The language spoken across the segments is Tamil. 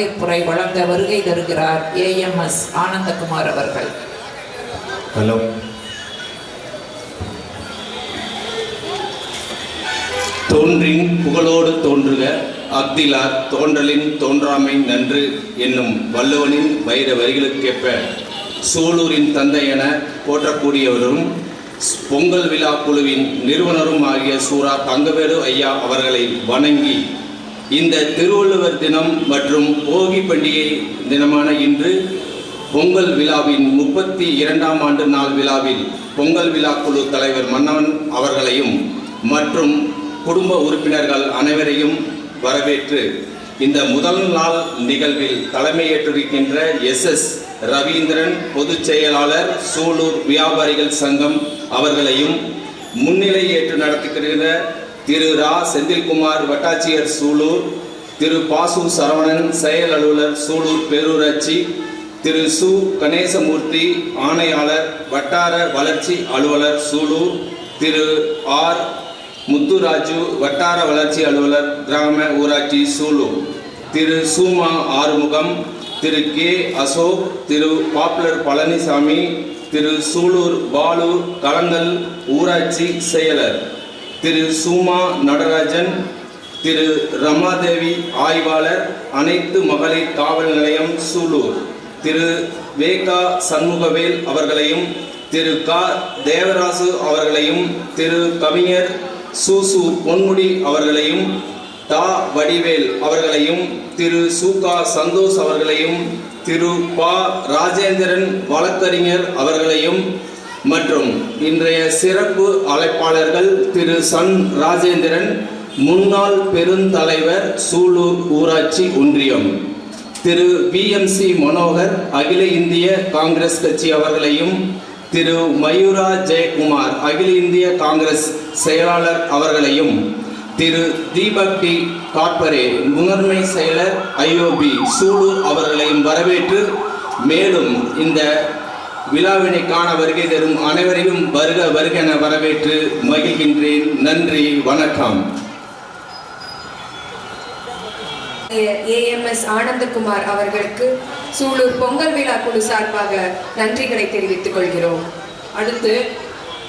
வரவேற்புரை வழங்க வருகை தருகிறார் ஏஎம்எஸ் ஆனந்தகுமார் அவர்கள். ஹலோ. தோன்றின் புகழோடு தோன்றுக அக்திலார் தோன்றலின் தோன்றாமை நன்று என்னும் வள்ளுவனின் வைர வரிகளுக்கேற்ப சூலூரின் தந்தை என போற்றக்கூடியவரும் பொங்கல் விழா குழுவின் நிறுவனரும் ஆகிய சூரா தங்கவேலு ஐயா அவர்களை வணங்கி இந்த திருவள்ளுவர் தினம் மற்றும் போகி பண்டிகை தினமான இன்று பொங்கல் விழாவின் முப்பத்தி இரண்டாம் ஆண்டு நாள் விழாவில் பொங்கல் விழா குழு தலைவர் மன்னவன் அவர்களையும் மற்றும் குடும்ப உறுப்பினர்கள் அனைவரையும் வரவேற்று இந்த முதல் நாள் நிகழ்வில் தலைமையேற்றிருக்கின்ற எஸ் எஸ் ரவீந்திரன் பொதுச் செயலாளர் சூலூர் வியாபாரிகள் சங்கம் அவர்களையும் முன்னிலை ஏற்று நடத்துகின்ற திரு ரா. செந்தில்குமார் வட்டாட்சியர் சூலூர் திரு. பாசு சரவணன் செயல் அலுவலர் சூலூர் பேரூராட்சி திரு. சு. கணேசமூர்த்தி ஆணையாளர் வட்டார வளர்ச்சி அலுவலர் சூலூர் திரு. ஆர். முத்துராஜு வட்டார வளர்ச்சி அலுவலர் கிராம ஊராட்சி சூலூர் திரு. சூமா ஆறுமுகம் திரு. கே. அசோக் திரு. பாப்புலர் பழனிசாமி திரு. சூலூர் பாலு கலங்கல் ஊராட்சி செயலர். திரு சுமா நடராஜன் திரு ரமாதேவி ஆய்வாளர் அனைத்து மகளிர் காவல் நிலையம் சூலூர். திரு வேகா சண்முகவேல் அவர்களையும் திரு கா தேவராசு அவர்களையும் திரு கவிஞர் சூசு பொன்முடி அவர்களையும் தா வடிவேல் அவர்களையும் திரு சுகா சந்தோஷ் அவர்களையும் திரு பா ராஜேந்திரன் வழக்கறிஞர் அவர்களையும் மற்றும் இன்றைய சிறப்பு அழைப்பாளர்கள் திரு சன் ராஜேந்திரன் முன்னாள் பெருந்தலைவர் சூலூர் ஊராட்சி ஒன்றியம். திரு பிஎம்சி மனோகர் அகில இந்திய காங்கிரஸ் கட்சி அவர்களையும் திரு மயூரா ஜெயக்குமார் அகில இந்திய காங்கிரஸ் செயலாளர் அவர்களையும் திரு தீபக் டி காட்பரே முதன்மை செயலர் ஐஓபி சூலூர் அவர்களையும் வரவேற்று மேலும் இந்த விழாவினை காண வருகை தரும் அனைவரையும் வருக வருக என வரவேற்று மகிழ்கின்றேன். நன்றி வணக்கம். ஏஎம்எஸ் ஆனந்தகுமார் அவர்களுக்கு சூலூர் பொங்கல் விழா குழு சார்பாக நன்றிகளை தெரிவித்துக் கொள்கிறோம். அடுத்து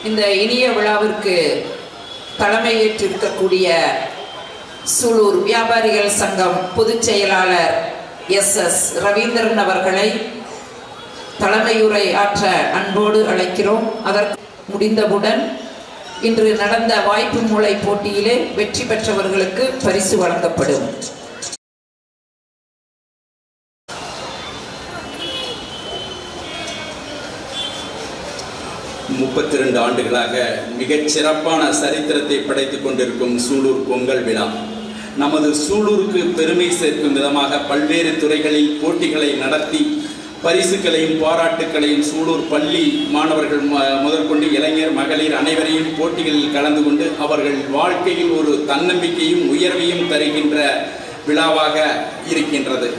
இந்த இனிய விழாவிற்கு தலைமையேற்றிருக்கக்கூடிய சூலூர் வியாபாரிகள் சங்கம் பொதுச் செயலாளர் எஸ் எஸ் ரவீந்திரன் அவர்களை தலைமையுரை ஆற்ற அன்போடு அழைக்கிறோம். அதற்கு முடிந்தவுடன் இன்று நடந்த வாய்ப்பு மூளை போட்டியிலே வெற்றி பெற்றவர்களுக்கு பரிசு வழங்கப்படும். முப்பத்தி ரெண்டு ஆண்டுகளாக மிகச் சிறப்பான சரித்திரத்தை படைத்துக் கொண்டிருக்கும் சூலூர் பொங்கல் விழா. நமது சூலூருக்கு பெருமை சேர்க்கும் விதமாக பல்வேறு துறைகளில் போட்டிகளை நடத்தி பரிசுகளையும் பாராட்டுகளையும் சூலூர் பள்ளி மாணவர்கள் ம- முதற்கொண்டு இளைஞர் மகளிர் அனைவரையும் போட்டிகளில் கலந்து கொண்டு அவர்கள் வாழ்க்கையில் ஒரு தன்னம்பிக்கையும் உயர்வையும் தருகின்ற விழாவாக இருக்கின்றது.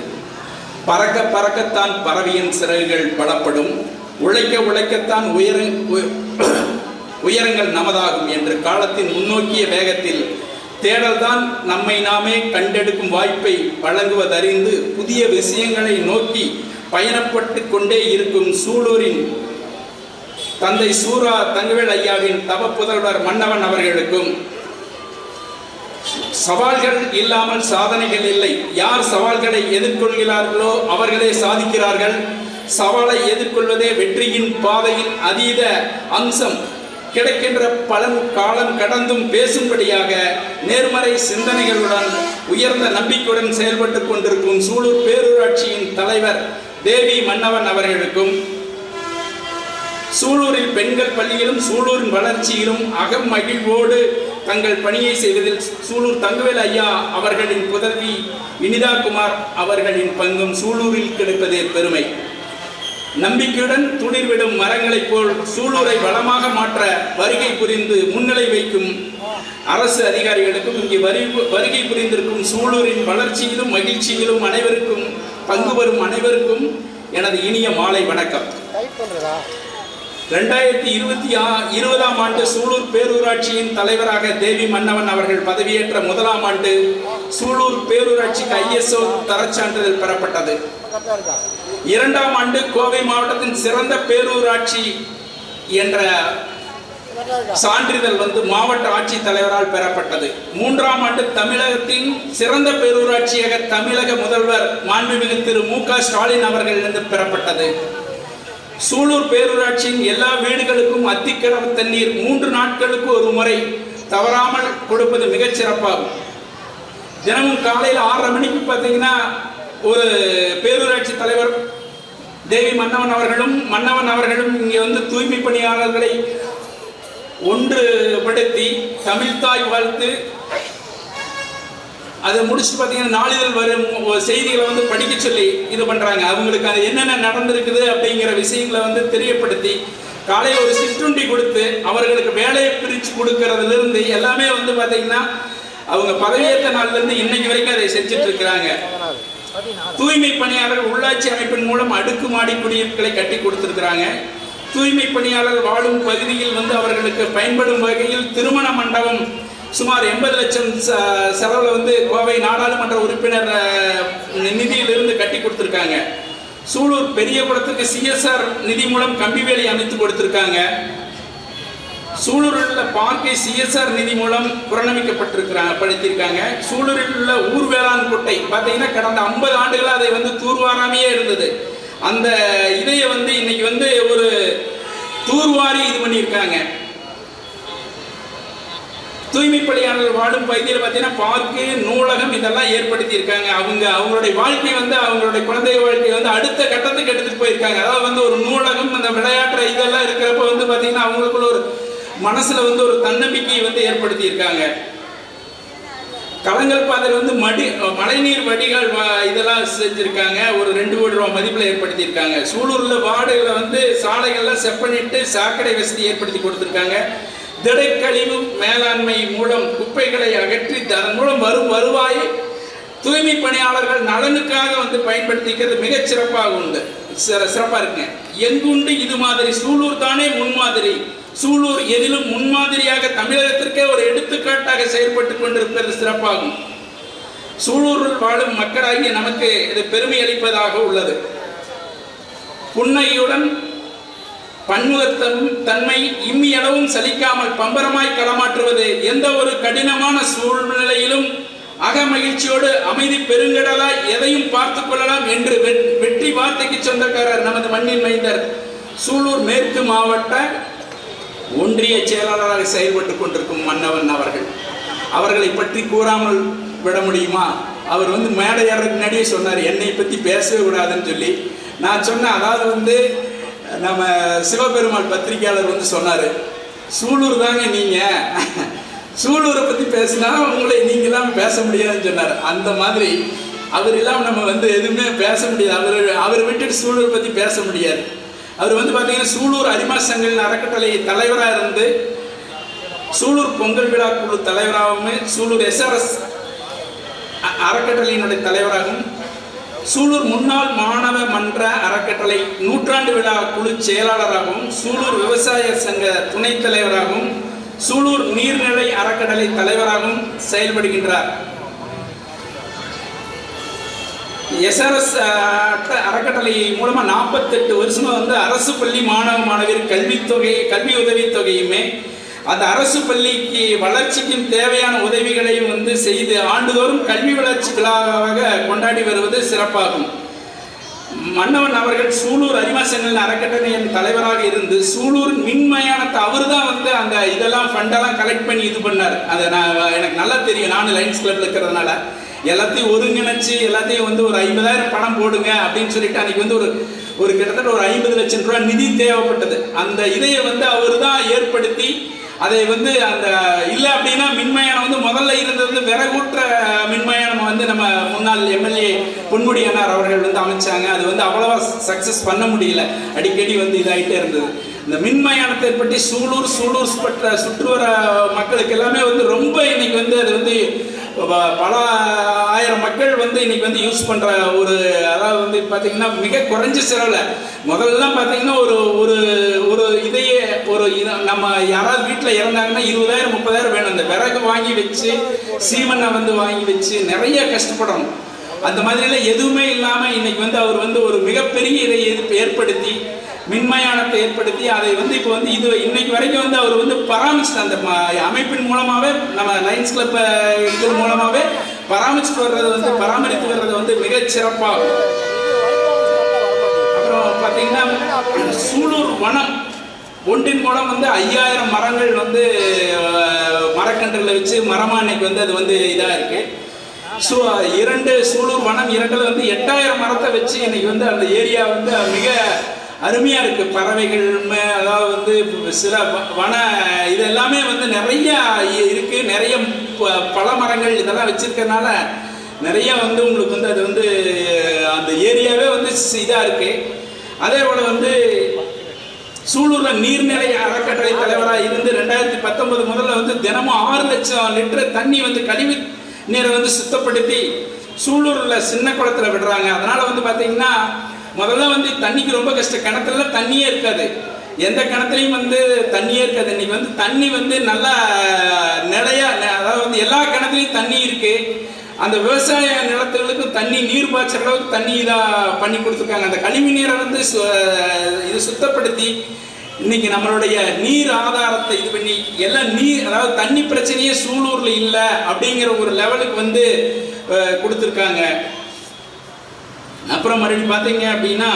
பறக்க பறக்கத்தான் பறவையின் சிறகுகள் பலப்படும். உழைக்க உழைக்கத்தான் உயர உயரங்கள் நமதாகும் என்று காலத்தின் முன்னோக்கிய வேகத்தில் தேடல்தான் நம்மை நாமே கண்டெடுக்கும் வாய்ப்பை வழங்குவதறிந்து புதிய விஷயங்களை நோக்கி பயணப்பட்டு கொண்டே இருக்கும் சூலூரின் தந்தை சூரா தங்கவேல் ஐயாவின் தவ புதல்வர் மன்னவன் அவர்களுக்கும் சவால்கள் இல்லாமல் சாதனைகள் இல்லை. யார் சவால்களை எதிர்கொள்கிறார்களோ அவர்களே சாதிக்கிறார்கள். சவாலை எதிர்கொள்வதே வெற்றியின் பாதையின் அதீத அம்சம். கிடைக்கின்ற பலன் காலம் கடந்தும் பேசும்படியாக நேர்மறை சிந்தனைகளுடன் உயர்ந்த நம்பிக்கையுடன் செயல்பட்டு கொண்டிருக்கும் சூலூர் பேரூராட்சியின் தலைவர் தேவி மன்னவன் அவர்களுக்கும் சூலூரில் பெண்கள் பள்ளியிலும் சூலூரின் வளர்ச்சியிலும் அகம் மகிழ்வோடு தங்கள் பணியை செய்வதில் சூலூர் தங்கவேல் ஐயா அவர்களின் புதல்வி வினிதா குமார் அவர்களின் பங்கும் சூலூரில் கிடைப்பதே பெருமை. நம்பிக்கையுடன் துளிர்விடும் மரங்களைப் போல் சூலூரை வளமாக மாற்ற வருகை புரிந்து முன்னிலை வைக்கும் அரசு அதிகாரிகளுக்கும் இங்கே வரி வருகை புரிந்திருக்கும் சூலூரின் வளர்ச்சியிலும் மகிழ்ச்சியிலும் அனைவருக்கும் பங்கு பெறும் அனைவருக்கும் எனது இனிய மாலை வணக்கம். ரெண்டாயிரத்தி இருபத்தி இருபதாம் ஆண்டு சூலூர் பேரூராட்சியின் தலைவராக தேவி மன்னவன் அவர்கள் பதவியேற்ற முதலாம் ஆண்டு சூலூர் பேரூராட்சிக்கு ஐஎஸ்ஓ தரச்சான்றிதழ் பெறப்பட்டது. இரண்டாம் ஆண்டு கோவை மாவட்டத்தின் சிறந்த பேரூராட்சி என்ற சான்றிதழ் வந்து மாவட்ட ஆட்சித் தலைவரால் பெறப்பட்டது. மூன்றாம் ஆண்டு தமிழகத்தின் சிறந்த பேரூராட்சியாக தமிழக முதல்வர் மாண்புமிகு திரு மு க ஸ்டாலின் அவர்களிடம் பெறப்பட்டது. சூலூர் பேரூராட்சியின் எல்லா வீடுகளுக்கும் அத்திக்கிணறு தண்ணீர் மூன்று நாட்களுக்கு ஒரு முறை தவறாமல் கொடுப்பது மிகச் சிறப்பாகும். தினமும் காலையில் ஆறரை மணிக்கு பார்த்தீங்கன்னா ஒரு பேரூராட்சி தலைவர் தேவி மன்னவன் அவர்களும் மன்னவன் அவர்களும் இங்கே வந்து தூய்மை பணியாளர்களை ஒன்றுபடுத்தி தமிழ்தாய் வாழ்த்து. அதை முடிச்சு பார்த்தீங்கன்னா நாளிதழ் வரும் செய்திகளை வந்து படிக்க சொல்லி இது பண்ணுறாங்க அவங்களுக்கு அது என்னென்ன நடந்திருக்குது அப்படிங்கிற விஷயங்களை வந்து தெரியப்படுத்தி காலையில் ஒரு சிற்றுண்டி கொடுத்து அவர்களுக்கு வேலையை பிரித்து கொடுக்கறதுலேருந்து எல்லாமே வந்து பார்த்தீங்கன்னா அவங்க பதவியேற்ற நாள்லேருந்து இன்னைக்கு வரைக்கும் அதை செஞ்சுட்டு இருக்கிறாங்க தூய்மை பணியாளர் உள்ளாட்சி அமைப்பின் மூலம் அடுக்குமாடி குடியிருப்புகளை கட்டி கொடுத்துருக்குறாங்க. தூய்மை பணியாளர் வாழும் பகுதியில் வந்து அவர்களுக்கு பயன்படும் வகையில் திருமண மண்டபம் சுமார் எண்பது லட்சம் செலவில் வந்து கோவை நாடாளுமன்ற உறுப்பினர் நிதியிலிருந்து கட்டி கொடுத்துருக்காங்க. சூலூர் பெரிய குளத்துக்கு சிஎஸ்ஆர் நிதி மூலம் கம்பி வேலி அமைத்து கொடுத்துருக்காங்க. சூலூரில் உள்ள பார்க்கை சிஎஸ்ஆர் நிதி மூலம் புறணமிக்கப்பட்டிருக்கிறாங்க படுத்திருக்காங்க. சூலூரில் உள்ள ஊர் வேளாண் குட்டை பார்த்தீங்கன்னா கடந்த ஐம்பது ஆண்டுகளாக அதை வந்து தூர்வாராமையே இருந்தது. அந்த இதைய வந்து இன்னைக்கு வந்து ஒரு தூர்வாரி இது பண்ணியிருக்காங்க. தூய்மை பணியாளர் வாழும் பகுதியில் பார்த்தீங்கன்னா பார்க்கு நூலகம் இதெல்லாம் ஏற்படுத்தி இருக்காங்க அவங்க அவங்களுடைய வாழ்க்கை வந்து அவங்களுடைய குழந்தை வாழ்க்கை வந்து அடுத்த கட்டத்துக்கு எடுத்துட்டு போயிருக்காங்க. அதாவது வந்து ஒரு நூலகம் அந்த விளையாட்டு இதெல்லாம் இருக்கிறப்ப வந்து பார்த்தீங்கன்னா அவங்களுக்குள்ள ஒரு மனசுல வந்து ஒரு தன்னம்பிக்கையை வந்து ஏற்படுத்தி இருக்காங்க கலங்கல் பாதையில் வந்து மடி மழைநீர் வடிகள் வ- இதெல்லாம் செஞ்சுருக்காங்க. ஒரு ரெண்டு கோடி ரூபா மதிப்பில் ஏற்படுத்தியிருக்காங்க. சூலூரில் வார்டுகளை வந்து சாலைகள்லாம் செப்பனிட்டு சாக்கடை வசதி ஏற்படுத்தி கொடுத்துருக்காங்க. திடக்கழிவு மேலாண்மை மூலம் குப்பைகளை அகற்றி அதன் மூலம் வரும் வருவாய் தூய்மை பணியாளர்கள் நலனுக்காக வந்து பயன்படுத்திக்கிறது மிகச் சிறப்பாக உண்டு. சிற- சிறப்பாக இருக்குங்க. எங்குண்டு இது மாதிரி சூலூர் தானே முன்மாதிரி. சூலூர் எதிலும் முன்மாதிரியாக தமிழகத்திற்கே ஒரு எடுத்துக்காட்டாக செயல்பட்டு கொண்டிருப்பது சிறப்பாகும். சூலூரில் வாழும் மக்களாகிய நமக்கு இது பெருமை அளிப்பதாக உள்ளது. புன்னையுடன் பன்முகத்தன் தன்மை இம்மியளவும் சலிக்காமல் பம்பரமாய் களமாற்றுவது எந்த ஒரு கடினமான சூழ்நிலையிலும் அகமகிழ்ச்சியோடு அமைதி பெருங்கடலாய் எதையும் பார்த்துக் கொள்ளலாம் என்று வெற்றி வார்த்தைக்கு சொந்தக்காரர் நமது மண்ணின் மைந்தர் சூலூர் மேற்கு மாவட்ட ஒன்றிய செயலாளராக செயல்பட்டு கொண்டிருக்கும் மன்னவன் அவர்கள். அவர்களை பற்றி கூறாமல் விட முடியுமா? அவர் வந்து மேடை ஏறதுக்கு முன்னாடியே சொன்னார் என்னை பற்றி பேசவே கூடாதுன்னு சொல்லி. நான் சொன்னேன் அதாவது வந்து நம்ம சிவபெருமாள் பத்திரிகையாளர் வந்து சொன்னார் சூலூர் தாங்க நீங்கள் சூலூரை பற்றி பேசினா உங்களை நீங்கள் தான் பேச முடியாதுன்னு சொன்னார். அந்த மாதிரி அவர் இல்லாமல் நம்ம வந்து எதுவுமே பேச முடியாது. அவர் அவர் விட்டுட்டு சூலூர் பற்றி பேச முடியாது. அவர் வந்து பார்த்தீங்கன்னா சூலூர் அரிமா அறக்கட்டளை தலைவராக இருந்து சூலூர் பொங்கல் விழா குழு தலைவராகவும் சூலூர் எஸ்ஆர்எஸ் அறக்கட்டளையினுடைய தலைவராகவும் சூலூர் முன்னாள் மாணவ மன்ற அறக்கட்டளை நூற்றாண்டு விழா குழு செயலாளராகவும் சூலூர் விவசாய சங்க துணைத் தலைவராகவும் சூலூர் நீர்நிலை அறக்கட்டளை தலைவராகவும் செயல்படுகின்றார். எஸ்ஆர்எஸ் அறக்கட்டளை மூலமாக நாற்பத்தெட்டு வருஷமாக வந்து அரசு பள்ளி மாணவ மாணவியர் கல்வித்தொகை கல்வி உதவித்தொகையுமே அந்த அரசு பள்ளிக்கு வளர்ச்சிக்கும் தேவையான உதவிகளையும் வந்து செய்து ஆண்டுதோறும் கல்வி வளர்ச்சிகளாக கொண்டாடி வருவது சிறப்பாகும். மன்னவன் அவர்கள் சூலூர் அரிமாசங்கள் அறக்கட்டளையின் தலைவராக இருந்து சூலூர் மின்மயானத்தை அவர் தான் வந்து அந்த இதெல்லாம் ஃபண்டெல்லாம் கலெக்ட் பண்ணி இது பண்ணார். அதை நான் எனக்கு நல்லா தெரியும். நானும் லைன்ஸ் கிளப்ல இருக்கிறதுனால. எல்லாத்தையும் ஒருங்கிணைச்சு எல்லாத்தையும் வந்து ஒரு ஐம்பதாயிரம் பணம் போடுங்க அப்படின்னு சொல்லிட்டு அன்னைக்கு வந்து ஒரு ஒரு கிட்டத்தட்ட ஒரு ஐம்பது லட்சம் ரூபாய் நிதி தேவைப்பட்டது. அந்த இதையை வந்து அவர் தான் ஏற்படுத்தி அதை வந்து அந்த இல்லை அப்படின்னா மின்மயானம் வந்து முதல்ல இருந்தது வந்து விறகூற்ற மின்மயானம் வந்து நம்ம முன்னாள் எம்எல்ஏ பொன்முடி அண்ணார் அவர்கள் வந்து அமைச்சாங்க. அது வந்து அவ்வளவா சக்ஸஸ் பண்ண முடியல. அடிக்கடி வந்து இதாகிட்டே இருந்தது. இந்த மின்மயானத்தை பற்றி சூலூர் சூலூர் பற்ற சுற்றுவர மக்களுக்கு எல்லாமே வந்து ரொம்ப இன்னைக்கு வந்து அது வந்து பல ஆயிரம் மக்கள் வந்து இன்னைக்கு வந்து யூஸ் பண்ணுற ஒரு அதாவது வந்து பார்த்தீங்கன்னா மிக குறைஞ்ச செலவில் முதல்லாம் பார்த்தீங்கன்னா ஒரு ஒரு ஒரு இதையே ஒரு நம்ம யாராவது வீட்டில் இறந்தாங்கன்னா இருபதாயிரம் முப்பதாயிரம் வேணும். அந்த விறகு வாங்கி வச்சு சீமனை வந்து வாங்கி வச்சு நிறைய கஷ்டப்படணும். அந்த மாதிரிலாம் எதுவுமே இல்லாமல் இன்னைக்கு வந்து அவர் வந்து ஒரு மிகப்பெரிய இதை ஏற்படுத்தி மின்மயானத்தை ஏற்படுத்தி அதை வந்து இப்போ வந்து இது இன்னைக்கு வரைக்கும் வந்து அவர் வந்து பராமரிச்சு அந்த ம- அமைப்பின் மூலமாகவே நம்ம லைன்ஸ் கிளப் இது மூலமாகவே பராமரிச்சுட்டு வர்றது வந்து பராமரித்து வர்றது வந்து மிக சிறப்பாக அப்புறம் பார்த்தீங்கன்னா சூலூர் வனம் ஒன்றின் மூலம் வந்து ஐயாயிரம் மரங்கள் வந்து அஹ், மரக்கன்றுகளை வச்சு மரமாக இன்னைக்கு வந்து அது வந்து இதாக இருக்கு. ஸோ இரண்டு சூலூர் வனம் இரண்டில் வந்து எட்டாயிரம் மரத்தை வச்சு இன்னைக்கு வந்து அந்த ஏரியா வந்து மிக அருமையாக இருக்குது பறவைகள் அதாவது வந்து சில வ- வன இது எல்லாமே வந்து நிறைய இருக்குது நிறைய ப- மரங்கள் இதெல்லாம் வச்சுருக்கனால நிறைய வந்து உங்களுக்கு வந்து அது வந்து அந்த ஏரியாவே வந்து இதாக இருக்குது அதே போல் வந்து சூலூரில் நீர்நிலை அறக்கட்டளை தலைவராக இருந்து ரெண்டாயிரத்தி பத்தொன்பது முதல்ல வந்து தினமும் ஆறு லட்சம் லிட்டர் தண்ணி வந்து கழிவு நீரை வந்து சுத்தப்படுத்தி சூலூரில் சின்ன குளத்துல விடுறாங்க. அதனால் வந்து பார்த்திங்கன்னா முதல்ல வந்து தண்ணிக்கு ரொம்ப கஷ்டம். கிணத்துல தண்ணியே இருக்காது. எந்த கிணத்துலையும் வந்து தண்ணியே இருக்காது. இன்னைக்கு வந்து தண்ணி வந்து நல்லா நிலையா ந- அதாவது வந்து எல்லா கிணத்துலையும் தண்ணி இருக்கு. அந்த விவசாய நிலத்துகளுக்கு தண்ணி நீர் பாய்ச்சற அளவுக்கு தண்ணி இதாக பண்ணி கொடுத்துருக்காங்க. அந்த கழிவு நீரை வந்து சு- இது சுத்தப்படுத்தி இன்னைக்கு நம்மளுடைய நீர் ஆதாரத்தை இது பண்ணி எல்லாம் நீர் அதாவது தண்ணி பிரச்சனையே சூலூரில் இல்லை அப்படிங்கிற ஒரு லெவலுக்கு வந்து கொடுத்துருக்காங்க. அப்புறம் மறுபடியும் பார்த்தீங்க அப்படின்னா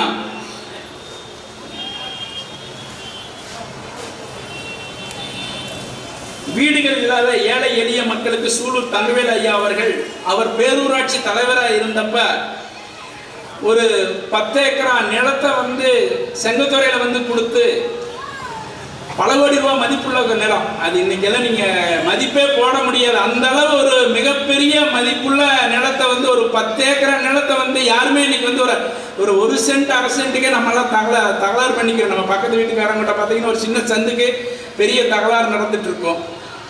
வீடுகள் இல்லாத ஏழை எளிய மக்களுக்கு சூலூர் தங்கவேல் ஐயா அவர்கள் அவர் பேரூராட்சி தலைவராக இருந்தப்ப ஒரு பத்து ஏக்கரா நிலத்தை வந்து செங்கத்துறையில வந்து கொடுத்து பல கோடி ரூபாய் மதிப்புள்ள ஒரு நிலம். அது இன்னைக்கெல்லாம் நீங்கள் மதிப்பே போட முடியாது. அந்த அளவு ஒரு மிகப்பெரிய மதிப்புள்ள நிலத்தை வந்து ஒரு பத்து ஏக்கரா நிலத்தை வந்து யாருமே இன்னைக்கு வந்து ஒரு ஒரு ஒரு சென்ட் அரை சென்ட்டுக்கே நம்மளாம் தகலா தகராறு பண்ணிக்கிறோம். நம்ம பக்கத்து வீட்டுக்காரங்கிட்ட பார்த்தீங்கன்னா ஒரு சின்ன சந்துக்கு பெரிய தகராறு நடந்துட்டு இருக்கோம்.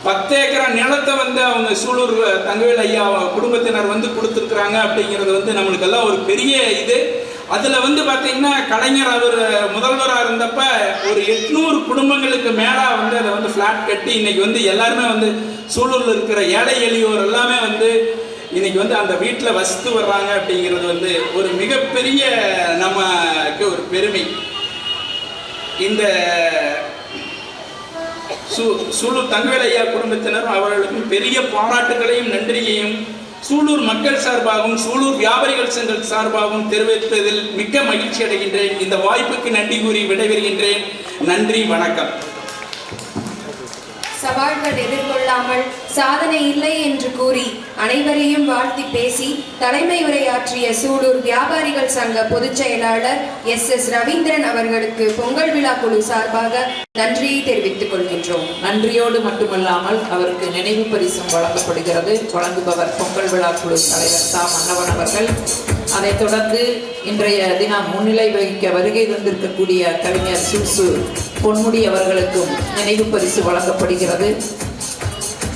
பத்து ஏக்கரா நிலத்தை வந்து அவங்க சூலூர் தங்கவேல் ஐயா குடும்பத்தினர் வந்து கொடுத்துருக்குறாங்க அப்படிங்கிறது வந்து நம்மளுக்கெல்லாம் ஒரு பெரிய இது. அதில் வந்து பார்த்தீங்கன்னா கலைஞர் அவர் முதல்வராக இருந்தப்ப ஒரு எட்நூறு குடும்பங்களுக்கு மேலே வந்து அதை வந்து ஃப்ளாட் கட்டி இன்னைக்கு வந்து எல்லாருமே வந்து சூழலில் இருக்கிற ஏழை எளியோர் எல்லாமே வந்து இன்னைக்கு வந்து அந்த வீட்டில் வசித்து வர்றாங்க அப்படிங்கிறது வந்து ஒரு மிகப்பெரிய நமக்கு ஒரு பெருமை. இந்த சூ சுழு தங்கவேலையா குடும்பத்தினரும் அவர்களுக்கும் பெரிய பாராட்டுகளையும் நன்றியையும் சூலூர் மக்கள் சார்பாகவும் சூலூர் வியாபாரிகள் சங்க சார்பாகவும் தெரிவிப்பதில் மிக்க மகிழ்ச்சி அடைகின்றேன். இந்த வாய்ப்புக்கு நன்றி கூறி விடைபெறுகின்றேன். நன்றி வணக்கம். சவால்கள் எதிர்கொள்ளாமல் சாதனை இல்லை என்று கூறி அனைவரையும் வாழ்த்தி பேசி தலைமை உரையாற்றிய சூலூர் வியாபாரிகள் சங்க பொதுச் செயலாளர் எஸ் எஸ் ரவீந்திரன் அவர்களுக்கு பொங்கல் விழா குழு சார்பாக நன்றியை தெரிவித்துக் கொள்கின்றோம். நன்றியோடு மட்டுமல்லாமல் அவருக்கு நினைவு பரிசும் வழங்கப்படுகிறது. வழங்குபவர் பொங்கல் விழா குழு தலைவர் தா மன்னவன் அவர்கள். அதைத் தொடர்ந்து இன்றைய தினம் முன்னிலை வகிக்க வருகை தந்திருக்கக்கூடிய கவிஞர் சுசு பொன்முடி அவர்களுக்கும் நினைவு பரிசு வழங்கப்படுகிறது.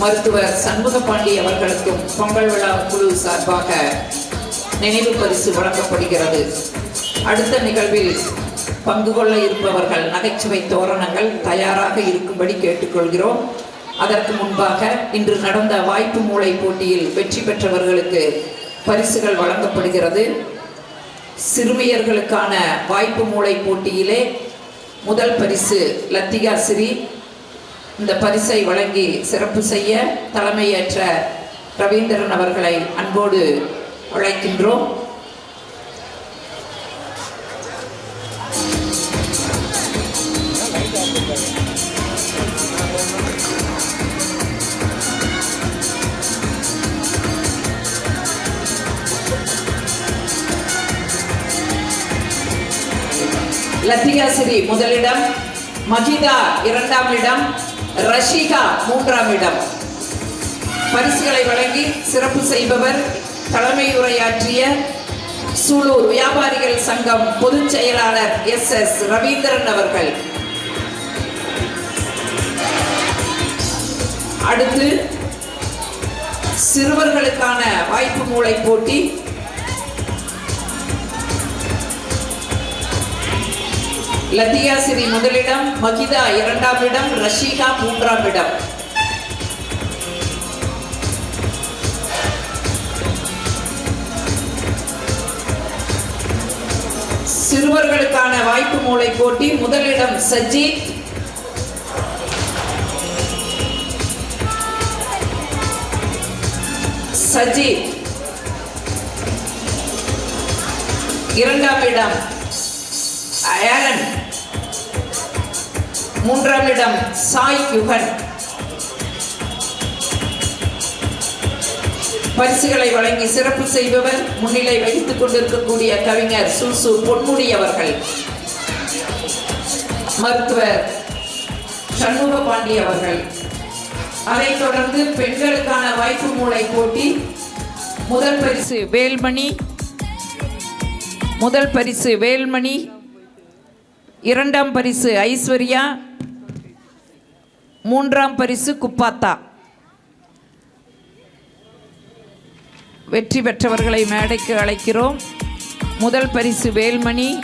மருத்துவர் சண்முகபாண்டி அவர்களுக்கும் பொங்கல் விழா குழு சார்பாக நினைவு பரிசு வழங்கப்படுகிறது. அடுத்த நிகழ்வில் பங்கு கொள்ள இருப்பவர்கள் நகைச்சுவை தோரணங்கள் தயாராக இருக்கும்படி கேட்டுக்கொள்கிறோம். அதற்கு முன்பாக இன்று நடந்த வாய்ப்பு மூளை போட்டியில் வெற்றி பெற்றவர்களுக்கு பரிசுகள் வழங்கப்படுகிறது. சிறுமியர்களுக்கான வாய்ப்பு மூளை போட்டியிலே முதல் பரிசு லத்திகா ஸ்ரீ இந்த பரிசை வழங்கி சிறப்பு செய்ய தலைமையேற்ற ரவீந்திரன் அவர்களை அன்போடு அழைக்கின்றோம். லத்திகாசிரி முதலிடம் மகிதா இரண்டாம் இடம் ரஷிகா மூன்றாம் இடம். பரிசுகளை வழங்கி சிறப்பு செய்பவர் தலைமை உரையாற்றிய சூலூர் வியாபாரிகள் சங்கம் பொதுச் செயலாளர் எஸ் எஸ் ரவீந்திரன் அவர்கள். அடுத்து சிறுவர்களுக்கான வாய்ப்பு மூளை போட்டி லத்தியா சிறி முதலிடம் மகிதா இரண்டாம் இடம் ரஷீகா மூன்றாம் இடம். சிறுவர்களுக்கான வாய்ப்பு மூளை போட்டி முதலிடம் சஜித். சஜித். இரண்டாம் இடம் ஏலன் மூன்றாம் இடம் சாய் யுகன் பரிசுகளை வழங்கி சிறப்பு செய்பவர் முன்னிலை வகித்துக் கொண்டிருக்கக்கூடிய கவிஞர் சுசு பொன்முடி அவர்கள். மருத்துவர் சண்முக பாண்டி அவர்கள். அதைத் தொடர்ந்து பெண்களுக்கான வாய்ப்பு மூளை போட்டி முதல் பரிசு வேல்மணி முதல் பரிசு வேல்மணி இரண்டாம் பரிசு ஐஸ்வர்யா மூன்றாம் பரிசு குப்பாத்தா. வெற்றி பெற்றவர்களை மேடைக்கு அழைக்கிறோம். முதல் பரிசு வேல்மணி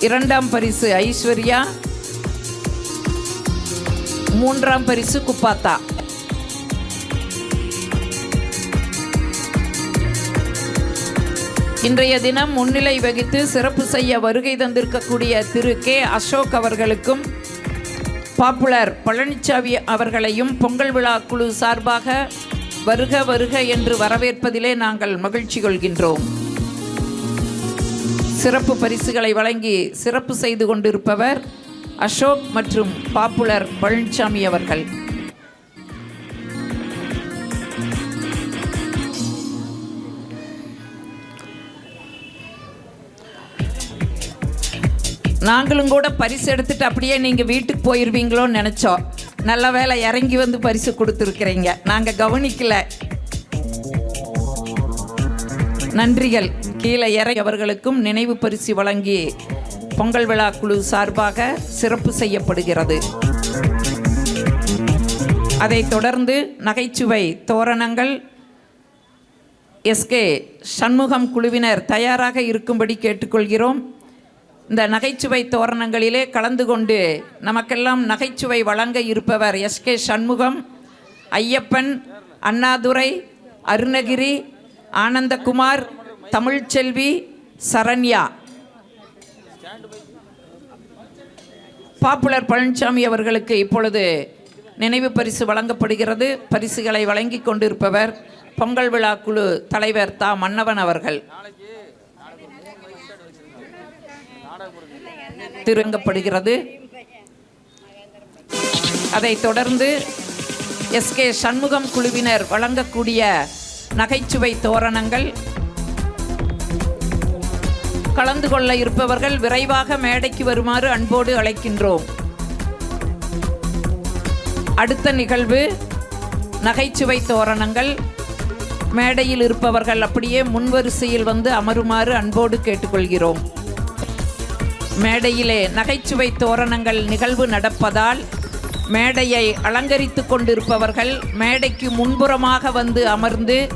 இரண்டாம் பரிசு ஐஸ்வர்யா மூன்றாம் பரிசு குப்பாத்தா. இன்றைய தினம் முன்னிலை வகித்து சிறப்பு செய்ய வருகை தந்திருக்கக்கூடிய திரு கே அசோக் அவர்களுக்கும் பாப்புலர் பழனிசாமி அவர்களையும் பொங்கல் விழா குழு சார்பாக வருக வருக என்று வரவேற்பதிலே நாங்கள் மகிழ்ச்சி கொள்கின்றோம். சிறப்பு பரிசுகளை வழங்கி சிறப்பு செய்து கொண்டிருப்பவர் அசோக் மற்றும் பாப்புலர் பழனிசாமி அவர்கள். நாங்களும் கூட பரிசு எடுத்துட்டு அப்படியே நீங்கள் வீட்டுக்கு போயிடுவீங்களோன்னு நினச்சோம். நல்ல வேளை இறங்கி வந்து பரிசு கொடுத்துருக்குறீங்க. நாங்கள் கவனிக்கல. நன்றிகள். கீழே இறங்கி அவர்களுக்கும் நினைவு பரிசு வழங்கி பொங்கல் விழா குழு சார்பாக சிறப்பு செய்யப்படுகிறது. அதைத் தொடர்ந்து நகைச்சுவை தோரணங்கள் எஸ்கே சண்முகம் குழுவினர் தயாராக இருக்கும்படி கேட்டுக்கொள்கிறோம். இந்த நகைச்சுவை தோரணங்களிலே கலந்து கொண்டு நமக்கெல்லாம் நகைச்சுவை வழங்க இருப்பவர் எஸ்கே சண்முகம் ஐயப்பன் அண்ணாதுரை அருணகிரி ஆனந்தகுமார் தமிழ்ச்செல்வி சரண்யா. பாப்புலர் பழனிசாமி அவர்களுக்கு இப்பொழுது நினைவு பரிசு வழங்கப்படுகிறது. பரிசுகளை வழங்கி கொண்டிருப்பவர் பொங்கல் விழா குழு தலைவர் தா மன்னவன் அவர்கள். திருங்கப்படுகிறது. அதைத் தொடர்ந்து எஸ்கே சண்முகம் குழுவினர் வழங்கக்கூடிய நகைச்சுவை தோரணங்கள். கலந்து கொள்ள இருப்பவர்கள் விரைவாக மேடைக்கு வருமாறு அன்போடு அழைக்கின்றோம். அடுத்த நிகழ்வு நகைச்சுவை தோரணங்கள். மேடையில் இருப்பவர்கள் அப்படியே முன்வரிசையில் வந்து அமருமாறு அன்போடு கேட்டுக்கொள்கிறோம். மேடையிலே நகைச்சுவை தோரணங்கள் நிகழ்வு நடப்பதால் மேடையை அலங்கரித்து கொண்டிருப்பவர்கள் மேடைக்கு முன்புறமாக வந்து அமர்ந்து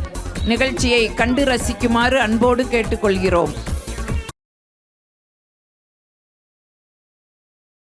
நிகழ்ச்சியை கண்டு ரசிக்குமாறு அன்போடு கேட்டுக்கொள்கிறோம்.